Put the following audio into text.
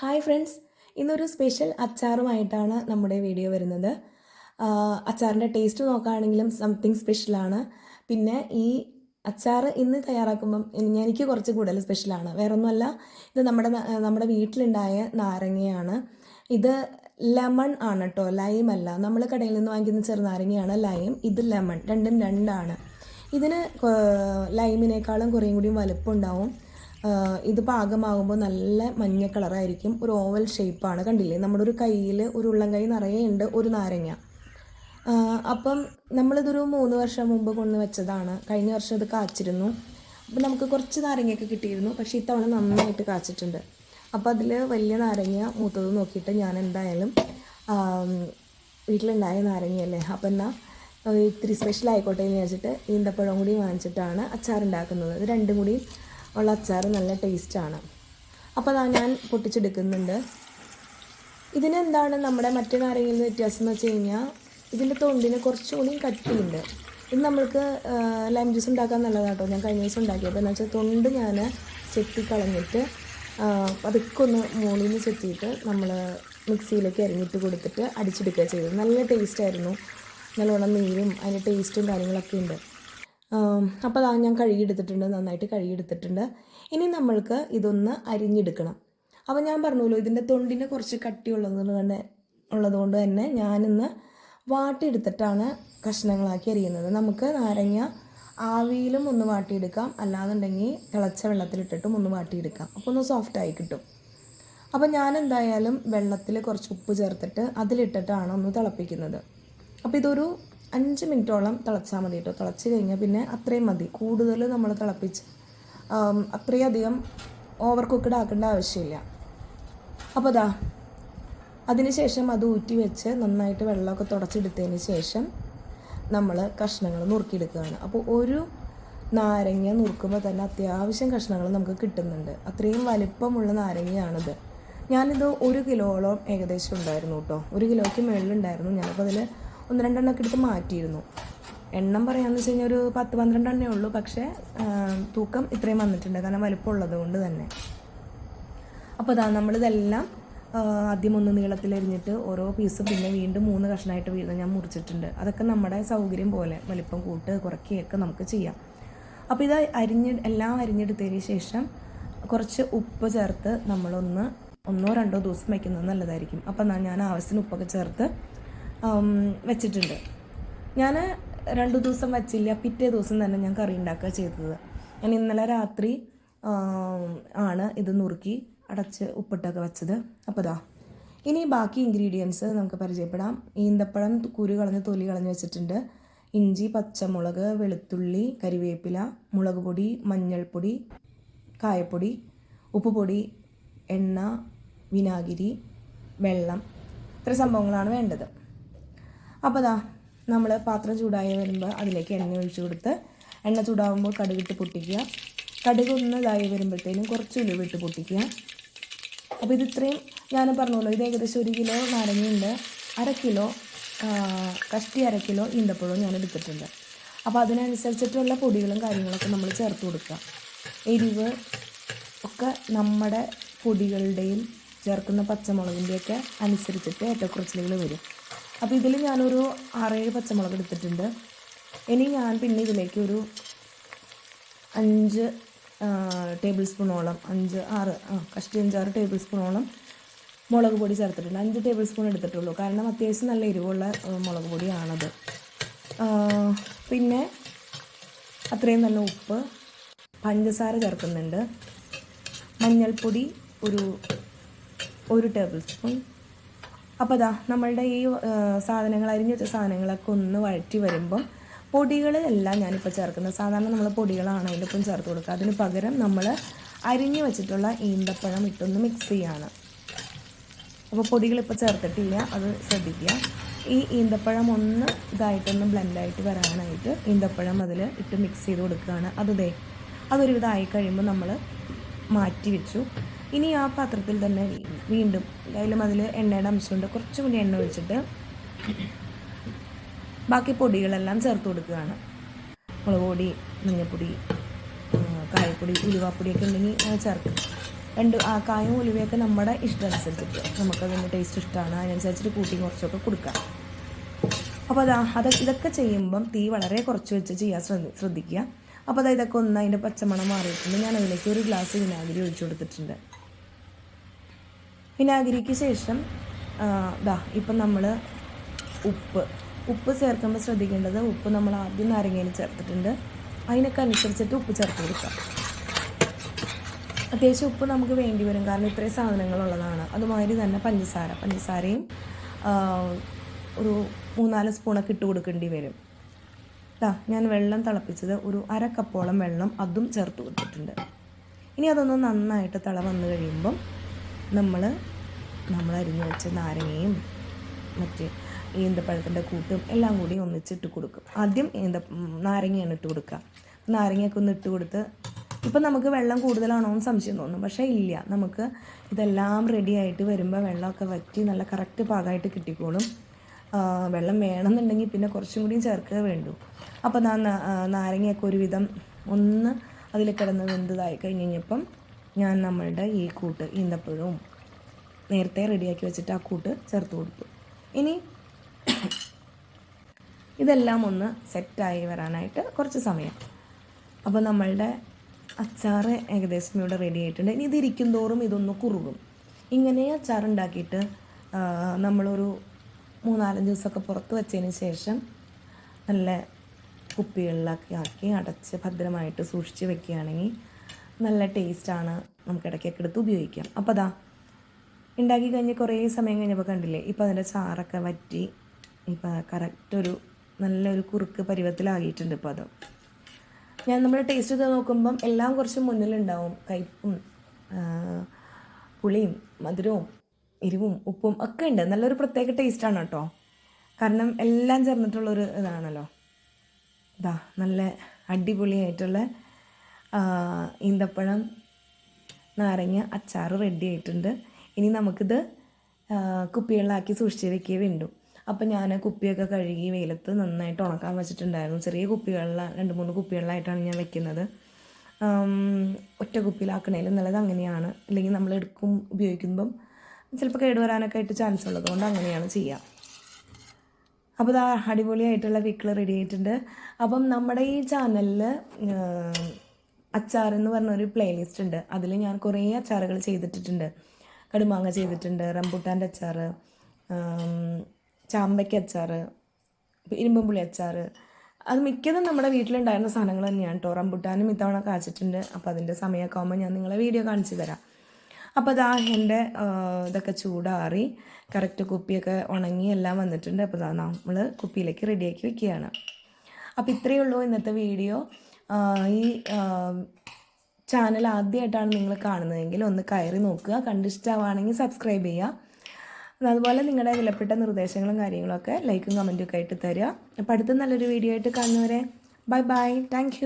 Hi friends. ഇന്നൊരു special അച്ചാറുമായിട്ടാണ് നമ്മുടെ വീഡിയോ വരുന്നത്. അച്ചാറിന്റെ ടേസ്റ്റ് നോക്കുകയാണെങ്കിലും സംതിങ് സ്പെഷ്യലാണ്. പിന്നെ ഈ അച്ചാർ ഇന്ന് തയ്യാറാക്കുമ്പം എനിക്ക് കുറച്ച് കൂടുതൽ സ്പെഷ്യലാണ്. വേറൊന്നുമല്ല ഇത് നമ്മുടെ നമ്മുടെ വീട്ടിലുണ്ടായ നാരങ്ങയാണ്. ഇത് ലെമൺ ആണ് കേട്ടോ ലൈം അല്ല നമ്മൾ കടയിൽ നിന്ന് വാങ്ങിക്കുന്ന ചെറുനാരങ്ങയാണ് ലൈം. ഇത് ലെമൺ. രണ്ടും രണ്ടാണ്. ഇതിന് ലൈമിനേക്കാളും കുറേയും കൂടി വലുപ്പമുണ്ടാവും ആഹ് ഇത് പാകമാകുമ്പോൾ നല്ല മഞ്ഞ കളറായിരിക്കും. ഒരു ഓവൽ ഷേപ്പാണ്. കണ്ടില്ലേ? നമ്മുടെ ഒരു കയ്യിൽ ഒരു ഉള്ളം കൈ നിറയെ ഉണ്ട് ഒരു നാരങ്ങ. അപ്പം നമ്മളിതൊരു മൂന്ന് വർഷം മുമ്പ് കൊണ്ട് വെച്ചതാണ്. കഴിഞ്ഞ വർഷം ഇത് കാച്ചിരുന്നു. അപ്പം നമുക്ക് കുറച്ച് നാരങ്ങയൊക്കെ കിട്ടിയിരുന്നു. പക്ഷേ ഇത്തവണ നന്നായിട്ട് കാച്ചിട്ടുണ്ട്. അപ്പോൾ അതിൽ വലിയ നാരങ്ങ മൂത്തത് നോക്കിയിട്ട് ഞാൻ എന്തായാലും വീട്ടിലുണ്ടായ നാരങ്ങയല്ലേ? അപ്പം എന്നാൽ ഇത്തിരി സ്പെഷ്യൽ ആയിക്കോട്ടെ എന്ന് വെച്ചിട്ട് ഈന്തപ്പഴം കൂടി വാങ്ങിച്ചിട്ടാണ് അച്ചാർ ഉണ്ടാക്കുന്നത് ഇത് രണ്ടും കൂടി ഉള്ള അച്ചാർ നല്ല ടേസ്റ്റാണ് അപ്പോൾ അതാ ഞാൻ പൊട്ടിച്ചെടുക്കുന്നുണ്ട്. ഇതിനെന്താണ് നമ്മുടെ മറ്റു നാരങ്ങയിൽ നിന്ന് വ്യത്യാസം എന്ന് വെച്ച് കഴിഞ്ഞാൽ ഇതിന്റെ തൊണ്ടിന് കുറച്ചുകൂടി കട്ടിയുണ്ട്. ഇത് നമ്മൾക്ക് ലൈം ജ്യൂസ് ഉണ്ടാക്കാൻ നല്ലതാണ് കേട്ടോ ഞാൻ കഴിഞ്ഞ ദിവസം ഉണ്ടാക്കിയത്. എന്ന് വെച്ചാൽ തൊണ്ട് ഞാൻ ചെത്തി കളഞ്ഞിട്ട് ആ, പതുക്കെ ഒന്ന് മുകളിൽ നിന്ന് ചെത്തിയിട്ട് നമ്മൾ മിക്സിയിലേക്ക് അരിഞ്ഞിട്ട് കൊടുത്തിട്ട് അടിച്ചെടുക്കുക ചെയ്തത്. നല്ല ടേസ്റ്റായിരുന്നു നല്ലോണം നീരും അതിന്റെ ടേസ്റ്റും കാര്യങ്ങളൊക്കെ ഉണ്ട്. അപ്പോൾ അതാ ഞാൻ കഴുകിയെടുത്തിട്ടുണ്ട് നന്നായിട്ട് കഴുകിയെടുത്തിട്ടുണ്ട്. ഇനി നമ്മൾക്ക് ഇതൊന്ന് അരിഞ്ഞെടുക്കണം. അപ്പോൾ ഞാൻ പറഞ്ഞല്ലോ ഇതിന്റെ തൊണ്ടിന് കുറച്ച് കട്ടിയുള്ളത് തന്നെ ഉള്ളതുകൊണ്ട് തന്നെ ഞാനിന്ന് വാട്ടിയെടുത്തിട്ടാണ് കഷ്ണങ്ങളാക്കി അരിയുന്നത്. നമുക്ക് നാരങ്ങ ആവിയിലും ഒന്ന് വാട്ടിയെടുക്കാം. അല്ലാന്നുണ്ടെങ്കിൽ തിളച്ച വെള്ളത്തിലിട്ടിട്ടും ഒന്ന് വാട്ടിയെടുക്കാം. അപ്പോൾ ഒന്ന് സോഫ്റ്റായി കിട്ടും. അപ്പോൾ ഞാൻ എന്തായാലും വെള്ളത്തിൽ കുറച്ച് ഉപ്പ് ചേർത്തിട്ട് അതിലിട്ടിട്ടാണ് ഒന്ന് തിളപ്പിക്കുന്നത്. അപ്പോൾ ഇതൊരു അഞ്ച് മിനിറ്റോളം തിളച്ചാൽ മതി കേട്ടോ. തിളച്ച് കഴിഞ്ഞാൽ പിന്നെ അത്രയും മതി. കൂടുതൽ നമ്മൾ തിളപ്പിച്ച് അത്രയും അധികം ഓവർ കുക്ക്ഡ് ആക്കേണ്ട ആവശ്യമില്ല. അപ്പോൾ അതാ അതിനുശേഷം അത് ഊറ്റി വെച്ച് നന്നായിട്ട് വെള്ളമൊക്കെ തുടച്ചെടുത്തതിന് ശേഷം നമ്മൾ കഷ്ണങ്ങൾ നുറുക്കിയെടുക്കുകയാണ്. അപ്പോൾ ഒരു നാരങ്ങ നുറുക്കുമ്പോൾ തന്നെ അത്യാവശ്യം കഷ്ണങ്ങൾ നമുക്ക് കിട്ടുന്നുണ്ട്. അത്രയും വലിപ്പമുള്ള നാരങ്ങയാണിത്. ഞാനിത് ഒരു കിലോളം ഏകദേശം ഉണ്ടായിരുന്നു കേട്ടോ. ഒരു കിലോയ്ക്ക് മുകളിലുണ്ടായിരുന്നു ഞാനിപ്പോൾ അതിൽ ഒന്ന് രണ്ടെണ്ണമൊക്കെ എടുത്ത് മാറ്റിയിരുന്നു. എണ്ണം പറയാമെന്ന് വെച്ച് കഴിഞ്ഞാൽ ഒരു പത്ത് പന്ത്രണ്ടെണ്ണേ ഉള്ളൂ. പക്ഷേ തൂക്കം ഇത്രയും വന്നിട്ടുണ്ട്. കാരണം വലുപ്പമുള്ളത് കൊണ്ട് തന്നെ. അപ്പോൾ അതാ നമ്മളിതെല്ലാം ആദ്യം ഒന്ന് നീളത്തിലരിഞ്ഞിട്ട് ഓരോ പീസ് പിന്നെ വീണ്ടും മൂന്ന് കഷ്ണമായിട്ട് വീണ്ടും ഞാൻ മുറിച്ചിട്ടുണ്ട്. അതൊക്കെ നമ്മുടെ സൗകര്യം പോലെ വലിപ്പം കൂട്ട് കുറയ്ക്കുകയൊക്കെ നമുക്ക് ചെയ്യാം. അപ്പോൾ ഇത് അരിഞ്ഞ് എല്ലാം അരിഞ്ഞെടുത്തതിന് ശേഷം കുറച്ച് ഉപ്പ് ചേർത്ത് നമ്മളൊന്ന് ഒന്നോ രണ്ടോ ദിവസം വയ്ക്കുന്നത് നല്ലതായിരിക്കും. അപ്പോൾ ഞാൻ ആവശ്യത്തിന് ഉപ്പൊക്കെ ചേർത്ത് വെച്ചിട്ടുണ്ട്. ഞാൻ രണ്ട് ദിവസം വച്ചില്ല. പിറ്റേ ദിവസം തന്നെ ഞാൻ കറി ഉണ്ടാക്കുക ചെയ്തത്. ഞാൻ ഇന്നലെ രാത്രി ആണ് ഇത് നുറുക്കി അടച്ച് ഉപ്പിട്ടൊക്കെ വെച്ചത്. അപ്പോൾ ഇതാ ഇനി ബാക്കി ഇൻഗ്രീഡിയൻസ് നമുക്ക് പരിചയപ്പെടാം. ഈന്തപ്പഴം കുരു കളഞ്ഞ് തൊലി കളഞ്ഞ് വെച്ചിട്ടുണ്ട്. ഇഞ്ചി പച്ചമുളക് വെളുത്തുള്ളി കരിവേപ്പില മുളക് പൊടി മഞ്ഞൾപ്പൊടി കായപ്പൊടി ഉപ്പുപൊടി എണ്ണ വിനാഗിരി വെള്ളം. ഇത്ര സംഭവങ്ങളാണ് വേണ്ടത്. അപ്പോൾ ദാ നമ്മൾ പാത്രം ചൂടായി വരുമ്പോൾ അതിലേക്ക് എണ്ണ ഒഴിച്ച് കൊടുത്ത് എണ്ണ ചൂടാകുമ്പോൾ കടുകിട്ട് പൊട്ടിക്കുക. കടുക് ഒന്ന് ഇതായി വരുമ്പോഴത്തേനും കുറച്ച് ഉലുവിട്ട് പൊട്ടിക്കുക. അപ്പോൾ ഇത് ഇത്രയും ഞാൻ പറഞ്ഞല്ലോ ഇത് ഏകദേശം ഒരു കിലോ നാരങ്ങയുണ്ട് അര കിലോ കഷ്ടി അര കിലോ ഈന്തപ്പഴവും ഞാൻ എടുത്തിട്ടുണ്ട്. അപ്പോൾ അതിനനുസരിച്ചിട്ടുള്ള പൊടികളും കാര്യങ്ങളൊക്കെ നമ്മൾ ചേർത്ത് കൊടുക്കുക. എരിവ് ഒക്കെ നമ്മുടെ പൊടികളുടെയും ചേർക്കുന്ന പച്ചമുളകിന്റെയൊക്കെ അനുസരിച്ചിട്ട് ഏറ്റക്കുറച്ചിലുകൾ വരും. അപ്പോൾ ഇതിൽ ഞാനൊരു ആറേഴ് പച്ചമുളക് എടുത്തിട്ടുണ്ട്. ഇനി ഞാൻ പിന്നെ ഇതിലേക്ക് ഒരു അഞ്ച് ടേബിൾ സ്പൂണോളം അഞ്ച് ആറ് ആ കഷ്ടി അഞ്ചാറ് ടേബിൾ സ്പൂണോളം മുളക് പൊടി ചേർത്തിട്ടുണ്ട്. അഞ്ച് ടേബിൾ സ്പൂൺ എടുത്തിട്ടുള്ളൂ. കാരണം അത്യാവശ്യം നല്ല എരിവുള്ള മുളക് പൊടിയാണത്. പിന്നെ അത്രയും നല്ല ഉപ്പ് പഞ്ചസാര ചേർക്കുന്നുണ്ട്. മഞ്ഞൾപ്പൊടി ഒരു ഒരു ടേബിൾ സ്പൂൺ. അപ്പോൾ അതാ നമ്മളുടെ ഈ സാധനങ്ങൾ അരിഞ്ഞു വെച്ച സാധനങ്ങളൊക്കെ ഒന്ന് വഴറ്റി വരുമ്പം പൊടികൾ എല്ലാം ഞാനിപ്പോൾ ചേർക്കുന്നത് സാധാരണ നമ്മൾ പൊടികളാണ് അതിന്റെ ഒപ്പം ചേർത്ത് കൊടുക്കുക. അതിന് പകരം നമ്മൾ അരിഞ്ഞു വെച്ചിട്ടുള്ള ഈന്തപ്പഴം ഇട്ടൊന്ന് മിക്സ് ചെയ്യാണ്. അപ്പോൾ പൊടികളിപ്പോൾ ചേർത്തിട്ടില്ല അത് ശ്രദ്ധിക്കുക. ഈ ഈന്തപ്പഴം ഒന്ന് ഇതായിട്ടൊന്ന് ബ്ലെൻഡായിട്ട് വരാനായിട്ട് ഈന്തപ്പഴം അതിൽ ഇട്ട് മിക്സ് ചെയ്ത് കൊടുക്കുകയാണ്. അത് അതൊരു ഇതായി കഴിയുമ്പോൾ നമ്മൾ മാറ്റി വെച്ചു. ഇനി ആ പാത്രത്തിൽ തന്നെ വീണ്ടും എന്തായാലും അതിൽ എണ്ണയുടെ അംശമുണ്ട്. കുറച്ചും കൂടി എണ്ണ ഒഴിച്ചിട്ട് ബാക്കി പൊടികളെല്ലാം ചേർത്ത് കൊടുക്കുകയാണ്. മുളക് പൊടി മഞ്ഞൾപ്പൊടി കായപ്പൊടി ഉലുവാപ്പൊടിയൊക്കെ ഉണ്ടെങ്കിൽ ചേർക്കും. രണ്ട് ആ കായും ഉലുവയൊക്കെ നമ്മുടെ ഇഷ്ടം അനുസരിച്ചിട്ട് നമുക്കതിന്റെ ടേസ്റ്റ് ഇഷ്ടമാണ് അതിനനുസരിച്ചിട്ട് കൂട്ടി കുറച്ചൊക്കെ കൊടുക്കാം. അപ്പോൾ അതാ അത് ഇതൊക്കെ ചെയ്യുമ്പം തീ വളരെ കുറച്ച് വെച്ച് ചെയ്യാൻ ശ്രദ്ധി ശ്രദ്ധിക്കുക. അപ്പോൾ അതായത് ഇതൊക്കെ ഒന്ന് അതിന്റെ പച്ചമണം മാറിയിട്ടുണ്ട്. ഞാൻ അതിലേക്ക് ഒരു ഗ്ലാസ് വിനാഗിരി ഒഴിച്ചു കൊടുത്തിട്ടുണ്ട്. വിനാഗിരിക്ക് ശേഷം ഇതാ ഇപ്പം നമ്മൾ ഉപ്പ്. ഉപ്പ് ചേർക്കുമ്പോൾ ശ്രദ്ധിക്കേണ്ടത് ഉപ്പ് നമ്മൾ ആദ്യം നാരങ്ങയിൽ ചേർത്തിട്ടുണ്ട്. അതിനൊക്കെ അനുസരിച്ചിട്ട് ഉപ്പ് ചേർത്ത് കൊടുക്കാം. അത്യാവശ്യം ഉപ്പ് നമുക്ക് വേണ്ടി വരും. കാരണം ഇത്രയും സാധനങ്ങളുള്ളതാണ്. അതുമാതിരി തന്നെ പഞ്ചസാര. പഞ്ചസാരയും ഒരു മൂന്നാൽ സ്പൂണൊക്കെ ഇട്ട് കൊടുക്കേണ്ടി വരും. ഇതാ ഞാൻ വെള്ളം തിളപ്പിച്ചത് ഒരു അര കപ്പോളം വെള്ളം അതും ചേർത്ത് കൊടുത്തിട്ടുണ്ട്. ഇനി അതൊന്ന് നന്നായിട്ട് തിള വന്നു കഴിയുമ്പം നമ്മൾ നമ്മൾ അരിഞ്ഞു വെച്ച നാരങ്ങയും മറ്റ് ഈന്തപ്പഴത്തിന്റെ കൂട്ടും എല്ലാം കൂടി ഒന്നിച്ചിട്ട് കൊടുക്കും. ആദ്യം ഈന്ത നാരങ്ങയാണ് ഇട്ട് കൊടുക്കുക. നാരങ്ങയൊക്കെ ഒന്ന് ഇട്ട് കൊടുത്ത് ഇപ്പം നമുക്ക് വെള്ളം കൂടുതലാണോ എന്ന് സംശയം തോന്നും. പക്ഷേ ഇല്ല. നമുക്ക് ഇതെല്ലാം റെഡി ആയിട്ട് വരുമ്പോൾ വെള്ളമൊക്കെ വറ്റി നല്ല കറക്റ്റ് പാകമായിട്ട് കിട്ടിക്കോളും. വെള്ളം വേണമെന്നുണ്ടെങ്കിൽ പിന്നെ കുറച്ചും കൂടി ചേർക്കുക വേണ്ടു. അപ്പോൾ നാ- നാരങ്ങയൊക്കെ ഒരുവിധം ഒന്ന് അതിൽ കിടന്ന് വെന്തതായി കഴിഞ്ഞ് കഴിഞ്ഞപ്പം ഞാൻ നമ്മളുടെ ഈ കൂട്ട് ഈന്തപ്പഴവും നേരത്തെ റെഡിയാക്കി വെച്ചിട്ട് ആ കൂട്ട് ചേർത്ത് കൊടുത്തു. ഇനി ഇതെല്ലാം ഒന്ന് സെറ്റായി വരാനായിട്ട് കുറച്ച് സമയം. അപ്പോൾ നമ്മളുടെ അച്ചാറ് ഏകദേശം ഇവിടെ റെഡി ആയിട്ടുണ്ട്. ഇനി ഇതിരിക്കും തോറും ഇതൊന്ന് കുറുകും. ഇങ്ങനെ അച്ചാർ ഉണ്ടാക്കിയിട്ട് നമ്മളൊരു മൂന്നാലഞ്ച് ദിവസമൊക്കെ പുറത്ത് വെച്ചതിന് ശേഷം നല്ല കുപ്പികളിലൊക്കെ ആക്കി അടച്ച് ഭദ്രമായിട്ട് സൂക്ഷിച്ച് വെക്കുകയാണെങ്കിൽ നല്ല ടേസ്റ്റാണ് നമുക്ക് ഇടയ്ക്കൊക്കെ എടുത്ത് ഉപയോഗിക്കാം. അപ്പോൾ അതാ ഉണ്ടാക്കി കഴിഞ്ഞ് കുറേ സമയം കഴിഞ്ഞപ്പോൾ കണ്ടില്ലേ? ഇപ്പോൾ അതിന്റെ ചാറൊക്കെ വറ്റി. ഇപ്പോൾ കറക്റ്റ് ഒരു നല്ലൊരു കുറുക്ക് പരുവത്തിലാകിയിട്ടുണ്ട് ഇപ്പോൾ അത്. ഞാൻ നമ്മൾ ടേസ്റ്റ് ചെയ്ത് നോക്കുമ്പം എല്ലാം കുറച്ച് മുന്നിലുണ്ടാവും. കയ്പും പുളിയും മധുരവും എരിവും ഉപ്പും ഒക്കെ ഉണ്ട്. നല്ലൊരു പ്രത്യേക ടേസ്റ്റാണ് കേട്ടോ. കാരണം എല്ലാം ചേർന്നിട്ടുള്ളൊരു ഇതാണല്ലോ. ഇതാ നല്ല അടിപൊളിയായിട്ടുള്ള ഈന്തപ്പഴം നാരങ്ങ അച്ചാർ റെഡി ആയിട്ടുണ്ട്. ഇനി നമുക്കിത് കുപ്പികളിലാക്കി സൂക്ഷിച്ച് വെക്കേ വേണ്ടു. അപ്പം ഞാൻ കുപ്പിയൊക്കെ കഴുകി വെയിലത്ത് നന്നായിട്ട് ഉണക്കാൻ വെച്ചിട്ടുണ്ടായിരുന്നു. ചെറിയ കുപ്പികളിലാണ് രണ്ട് മൂന്ന് കുപ്പികളിലായിട്ടാണ് ഞാൻ വെക്കുന്നത്. ഒറ്റ കുപ്പിയിലാക്കണേലും നല്ലത് അങ്ങനെയാണ്. അല്ലെങ്കിൽ നമ്മൾ എടുക്കും ഉപയോഗിക്കുമ്പം ചിലപ്പോൾ കേടുവരാനൊക്കെ ആയിട്ട് ചാൻസ് ഉള്ളത് കൊണ്ട് അങ്ങനെയാണ് ചെയ്യുക അപ്പോൾ ഇതാ അടിപൊളിയായിട്ടുള്ള വീക്കിൾ റെഡി ആയിട്ടുണ്ട്. അപ്പം നമ്മുടെ ഈ ചാനലിൽ അച്ചാർ എന്ന് പറഞ്ഞൊരു പ്ലേലിസ്റ്റ് ഉണ്ട്. അതിൽ ഞാൻ കുറേ അച്ചാറുകൾ ചെയ്തിട്ടിട്ടുണ്ട്. കടുമാങ്ങ ചെയ്തിട്ടുണ്ട് റംബുട്ടാന്റെ അച്ചാർ ചാമ്പയ്ക്ക അച്ചാർ ഇരുമ്പുള്ളി അച്ചാർ അത് മിക്കതും നമ്മുടെ വീട്ടിലുണ്ടായിരുന്ന സാധനങ്ങൾ തന്നെയാണ് കേട്ടോ റംബുട്ടാനും ഇത്തവണ കാച്ചിട്ടുണ്ട്. അപ്പോൾ അതിന്റെ സമയമൊക്കെ ആകുമ്പോൾ ഞാൻ നിങ്ങളെ വീഡിയോ കാണിച്ചു തരാം. അപ്പോൾ അതാ എന്റെ ഇതൊക്കെ ചൂടാറി കറക്റ്റ് കുപ്പിയൊക്കെ ഉണങ്ങി എല്ലാം വന്നിട്ടുണ്ട്. അപ്പോൾ അതാ നമ്മൾ കുപ്പിയിലേക്ക് റെഡിയാക്കി വെക്കുകയാണ്. അപ്പോൾ ഇത്രയേ ഉള്ളൂ ഇന്നത്തെ വീഡിയോ. ഈ ചാനൽ ആദ്യമായിട്ടാണ് നിങ്ങൾ കാണുന്നതെങ്കിൽ ഒന്ന് കയറി നോക്കുക. കണ്ടിഷ്ടമാണെങ്കിൽ സബ്സ്ക്രൈബ് ചെയ്യുക. അതുപോലെ നിങ്ങളുടെ വിലപ്പെട്ട നിർദ്ദേശങ്ങളും കാര്യങ്ങളൊക്കെ ലൈക്കും കമന്റും ഒക്കെ ആയിട്ട് തരിക. അപ്പോൾ അടുത്ത നല്ലൊരു വീഡിയോ ആയിട്ട് കാണുന്നവരെ ബൈ ബൈ താങ്ക്